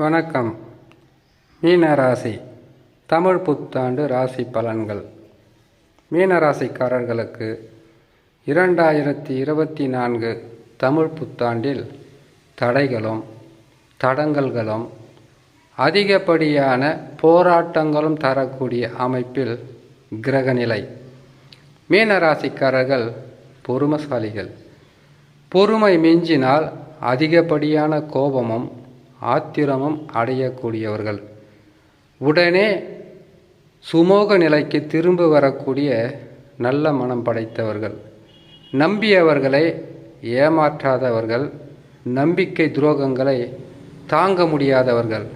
வணக்கம். மீனராசி. தமிழ் புத்தாண்டு ராசி பலன்கள். மீனராசிக்காரர்களுக்கு இரண்டாயிரத்தி இருபத்தி நான்கு தமிழ் புத்தாண்டில் தடைகளும் தடங்கல்களும் அதிகப்படியான போராட்டங்களும் தரக்கூடிய அமைப்பில் கிரகநிலை. மீனராசிக்காரர்கள் பொறுமசாலிகள். பொறுமை மிஞ்சினால் அதிகப்படியான கோபமும் ஆத்திரமும் அடையக்கூடியவர்கள். உடனே சுமோக நிலைக்கு திரும்ப வரக்கூடிய நல்ல மனம் படைத்தவர்கள். நம்பியவர்களை ஏமாற்றாதவர்கள். நம்பிக்கை துரோகங்களை தாங்க முடியாதவர்கள்.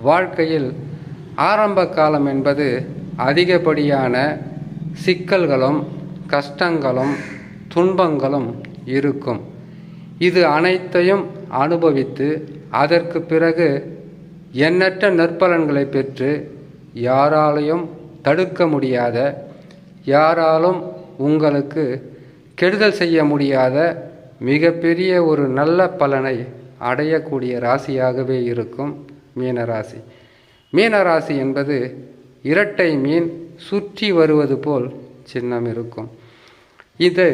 வாழ்க்கையில் ஆரம்ப காலம் என்பது அதிகப்படியான சிக்கல்களும் கஷ்டங்களும் துன்பங்களும் இருக்கும். இது அனைத்தையும் அனுபவித்து அதற்கு பிறகு எண்ணற்ற நற்பலன்களை பெற்று யாராலையும் தடுக்க முடியாத யாராலும் உங்களுக்கு கெடுதல் செய்ய முடியாத மிகப்பெரிய ஒரு நல்ல பலனை அடையக்கூடிய ராசியாகவே இருக்கும் மீனராசி. மீனராசி என்பது இரட்டை மீன் சுற்றி வருவது போல் சின்னம் இருக்கும். இது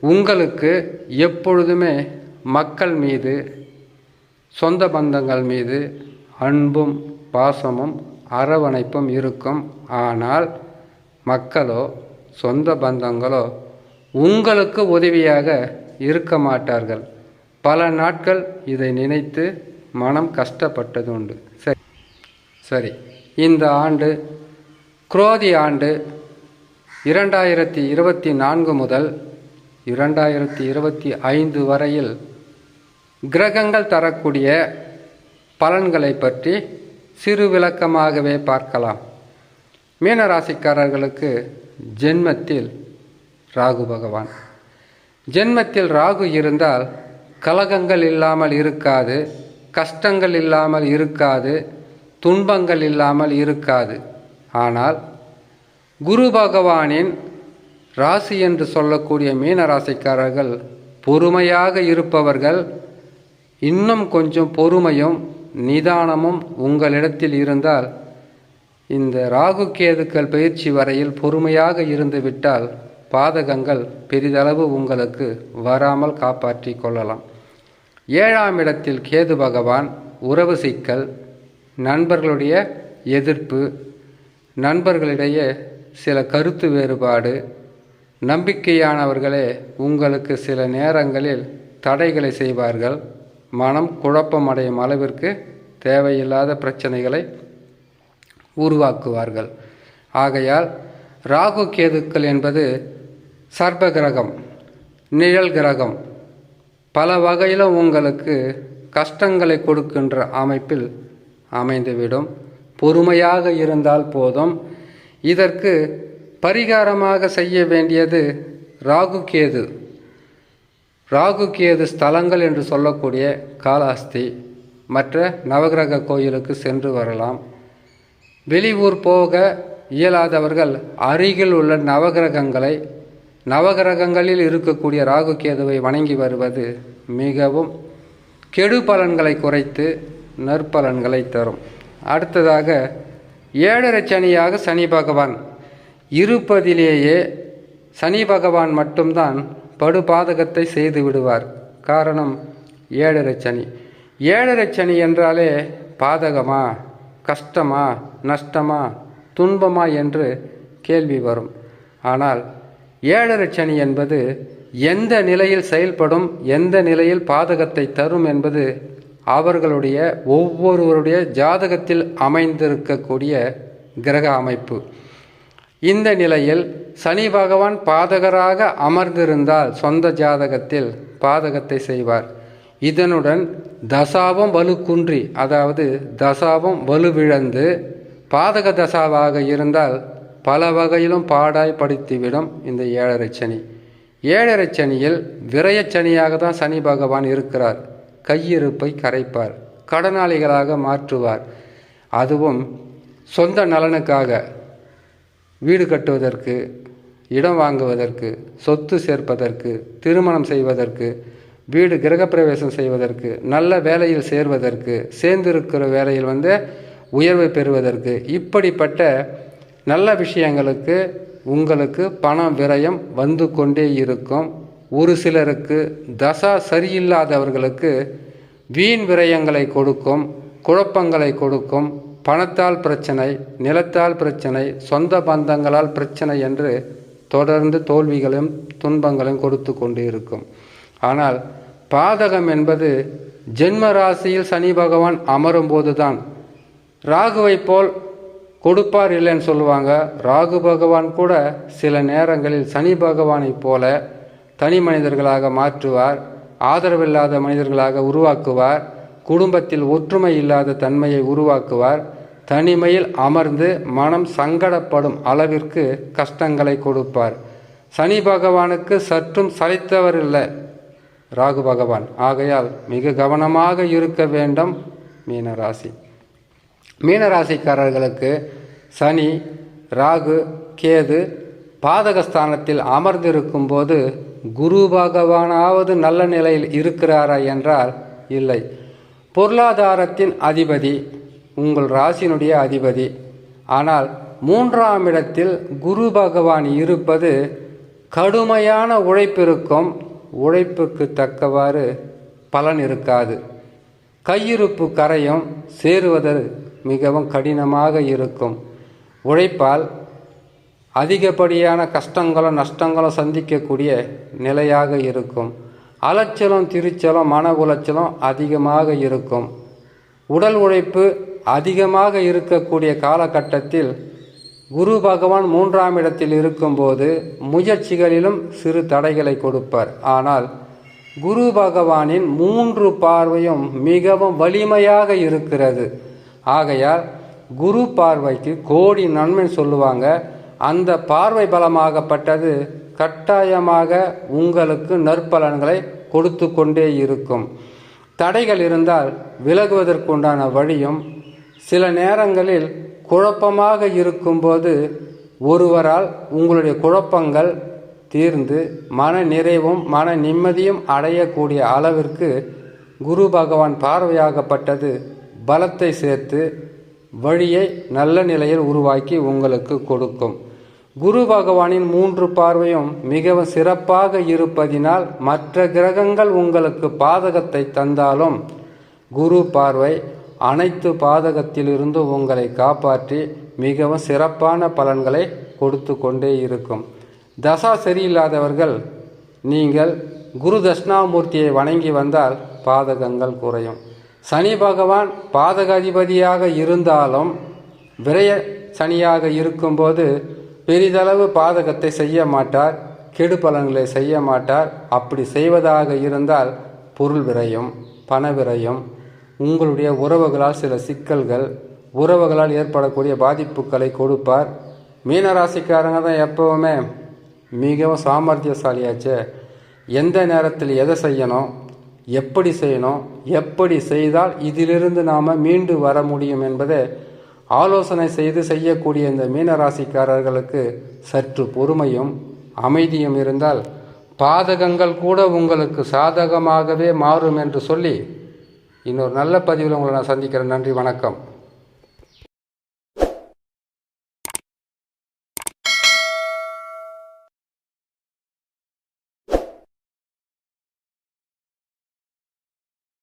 உங்களுக்கு எப்பொழுதுமே மக்கள் மீது சொந்த பந்தங்கள் மீது அன்பும் பாசமும் அரவணைப்பும் இருக்கும். ஆனால் மக்களோ சொந்த பந்தங்களோ உங்களுக்கு உதவியாக இருக்க மாட்டார்கள். பல நாட்கள் இதை நினைத்து மனம் கஷ்டப்பட்டது உண்டு சரி சரி. இந்த ஆண்டு குரோதி ஆண்டு இரண்டாயிரத்தி இருபத்தி நான்கு முதல் இரண்டாயிரத்தி இருபத்தி ஐந்து வரையில் கிரகங்கள் தரக்கூடிய பலன்களை பற்றி சிறு விளக்கமாகவே பார்க்கலாம். மீனராசிக்காரர்களுக்கு ஜென்மத்தில் ராகு பகவான். ஜென்மத்தில் ராகு இருந்தால் கலகங்கள் இல்லாமல் இருக்காது கஷ்டங்கள் இல்லாமல் இருக்காது துன்பங்கள் இல்லாமல் இருக்காது. ஆனால் குரு பகவானின் ராசி என்று சொல்லக்கூடிய மீனராசிக்காரர்கள் பொறுமையாக இருப்பவர்கள் இன்னும் கொஞ்சம் பொறுமையும் நிதானமும் உங்களிடத்தில் இருந்தால் இந்த ராகு கேதுக்கள் பயிற்சி வரையில் பொறுமையாக இருந்துவிட்டால் பாதகங்கள் பெரிதளவு உங்களுக்கு வராமல் காப்பாற்றி கொள்ளலாம். ஏழாம் இடத்தில் கேது பகவான் உறவு சிக்கல் நண்பர்களுடைய எதிர்ப்பு நண்பர்களிடையே சில கருத்து வேறுபாடு நம்பிக்கையானவர்களே உங்களுக்கு சில நேரங்களில் தடைகளை செய்வார்கள். மனம் குழப்பமடையும் அளவிற்கு தேவையில்லாத பிரச்சனைகளை உருவாக்குவார்கள். ஆகையால் ராகு கேதுக்கள் என்பது சர்ப கிரகம் நிழல் கிரகம். பல வகையிலும் உங்களுக்கு கஷ்டங்களை கொடுக்கின்ற அமைப்பில் அமைந்துவிடும். பொறுமையாக இருந்தால் போதும். இதற்கு பரிகாரமாக செய்ய வேண்டியது ராகு கேது. ராகு கேது ஸ்தலங்கள் என்று சொல்லக்கூடிய காலாஸ்தி மற்ற நவகிரக கோயிலுக்கு சென்று வரலாம். வெளியூர் போக இயலாதவர்கள் அருகில் உள்ள நவகிரகங்களை நவகிரகங்களில் இருக்கக்கூடிய ராகு கேதுவை வணங்கி வருவது மிகவும் கெடு பலன்களை குறைத்து நற்பலன்களை தரும். அடுத்ததாக ஏழரை சனியாக சனி பகவான் இருப்பதிலேயே சனி பகவான் மட்டும்தான் படுபாதகத்தை செய்து விடுவார். காரணம் ஏழரை சனி. ஏழரை சனி என்றாலே பாதகமா கஷ்டமா நஷ்டமா துன்பமா என்று கேள்வி வரும். ஆனால் ஏழரை சனி என்பது எந்த நிலையில் செயல்படும் எந்த நிலையில் பாதகத்தை தரும் என்பது அவர்களுடைய ஒவ்வொருவருடைய ஜாதகத்தில் அமைந்திருக்கக்கூடிய கிரக அமைப்பு. இந்த நிலையில் சனி பகவான் பாதகராக அமர்ந்திருந்தால் சொந்த ஜாதகத்தில் பாதகத்தை செய்வார். இதனுடன் தசாவும் வலுக்குன்றி அதாவது தசாவும் வலுவிழந்து பாதக தசாவாக இருந்தால் பல வகையிலும் பாடாய் படித்துவிடும் இந்த ஏழரை சனி. ஏழரை சனியில் விரயச்சனியாக தான் சனி பகவான் இருக்கிறார். கையிருப்பை கரைப்பார். கடனாளிகளாக மாற்றுவார். அதுவும் சொந்த நலனுக்காக. வீடு கட்டுவதற்கு இடம் வாங்குவதற்கு சொத்து சேர்ப்பதற்கு திருமணம் செய்வதற்கு வீடு கிரகப்பிரவேசம் செய்வதற்கு நல்ல வேலையில் சேர்வதற்கு சேர்ந்திருக்கிற வேலையில் வந்து உயர்வை பெறுவதற்கு இப்படிப்பட்ட நல்ல விஷயங்களுக்கு உங்களுக்கு பணம் விரயம் வந்து கொண்டே இருக்கும். ஒரு சிலருக்கு தசா சரியில்லாதவர்களுக்கு வீண் விரயங்களை கொடுக்கும் குழப்பங்களை கொடுக்கும் பணத்தால் பிரச்சனை நிலத்தால் பிரச்சனை சொந்த பந்தங்களால் பிரச்சனை என்று தொடர்ந்து தோல்விகளும் துன்பங்களும் கொடுத்து கொண்டு இருக்கும். ஆனால் பாதகம் என்பது ஜென்ம ராசியில் சனி பகவான் அமரும் போதுதான். ராகுவை போல் கொடுப்பார் இல்லைன்னு சொல்லுவாங்க. ராகு பகவான் கூட சில நேரங்களில் சனி பகவானைப் போல தனி மனிதர்களாக மாற்றுவார். ஆதரவில்லாத மனிதர்களாக உருவாக்குவார். குடும்பத்தில் ஒற்றுமை இல்லாத தன்மையை உருவாக்குவார். தனிமையில் அமர்ந்து மனம் சங்கடப்படும் அளவிற்கு கஷ்டங்களை கொடுப்பார். சனி பகவானுக்கு சற்றும் சளைத்தவர் இல்லை. ராகு பகவான். ஆகையால் மிக கவனமாக இருக்க வேண்டும். மீனராசி. மீனராசிக்காரர்களுக்கு சனி ராகு கேது பாதகஸ்தானத்தில் அமர்ந்திருக்கும் போது குரு பகவானாவது நல்ல நிலையில் இருக்கிறாரா என்றால் இல்லை. பொருளாதாரத்தின் அதிபதி உங்கள் ராசியினுடைய அதிபதி. ஆனால் மூன்றாம் இடத்தில் குரு பகவான் இருப்பது கடுமையான உழைப்பிருக்கும் உழைப்புக்கு தக்கவாறு பலன் இருக்காது. கையிருப்பு கரையும் சேருவது மிகவும் கடினமாக இருக்கும். உழைப்பால் அதிகப்படியான கஷ்டங்களும் நஷ்டங்களும் சந்திக்கக்கூடிய நிலையாக இருக்கும். அலைச்சலும் திருச்சலும் மன உளைச்சலும் அதிகமாக இருக்கும். உடல் உழைப்பு அதிகமாக இருக்கக்கூடிய காலகட்டத்தில் குரு பகவான் மூன்றாம் இடத்தில் இருக்கும்போது முயற்சிகளிலும் சிறு தடைகளை கொடுப்பார். ஆனால் குரு பகவானின் மூன்று பார்வையும் மிகவும் வலிமையாக இருக்கிறது. ஆகையால் குரு பார்வைக்கு கோடி நன்மை சொல்லுவாங்க. அந்த பார்வை பலமாகப்பட்டது கட்டாயமாக உங்களுக்கு நற்பலன்களை கொடுத்து கொண்டே இருக்கும். தடைகள் இருந்தால் விலகுவதற்குண்டான வழியும் சில நேரங்களில் குழப்பமாக இருக்கும்போது ஒருவரால் உங்களுடைய குழப்பங்கள் தீர்ந்து மன நிறைவும் மன நிம்மதியும் அடையக்கூடிய அளவிற்கு குரு பகவான் பார்வையாகப்பட்டது. பலத்தை சேர்த்து வழியை நல்ல நிலையில் உருவாக்கி உங்களுக்கு கொடுக்கும். குரு பகவானின் மூன்று பார்வையும் மிகவும் சிறப்பாக இருப்பதினால் மற்ற கிரகங்கள் உங்களுக்கு பாதகத்தை தந்தாலும் குரு பார்வை அனைத்து பாதகத்திலிருந்து உங்களை காப்பாற்றி மிகவும் சிறப்பான பலன்களை கொடுத்து கொண்டே இருக்கும். தசா சரியில்லாதவர்கள் நீங்கள் குரு தட்சிணாமூர்த்தியை வணங்கி வந்தால் பாதகங்கள் குறையும். சனி பகவான் பாதக அதிபதியாக இருந்தாலும் விரய சனியாக இருக்கும்போது பெரிதளவு பாதகத்தை செய்ய மாட்டார் கெடு பலன்களை செய்ய மாட்டார். அப்படி செய்வதாக இருந்தால் பொருள் விரயம் பண விரயம். உங்களுடைய உறவுகளால் சில சிக்கல்கள் உறவுகளால் ஏற்படக்கூடிய பாதிப்புகளை கொடுப்பார். மீனராசிக்காரங்க தான் எப்பவுமே மிகவும் சாமர்த்தியசாலியாச்சு. எந்த நேரத்தில் எதை செய்யணும் எப்படி செய்யணும் எப்படி செய்தால் இதிலிருந்து நாம் மீண்டு வர முடியும் என்பதை ஆலோசனை செய்து செய்யக்கூடிய இந்த மீனராசிக்காரர்களுக்கு சற்று பொறுமையும் அமைதியும் இருந்தால் பாதகங்கள் கூட உங்களுக்கு சாதகமாகவே மாறும் என்று சொல்லி இன்னொரு நல்ல பதிவில் உங்களை நான் சந்திக்கிறேன். நன்றி வணக்கம்.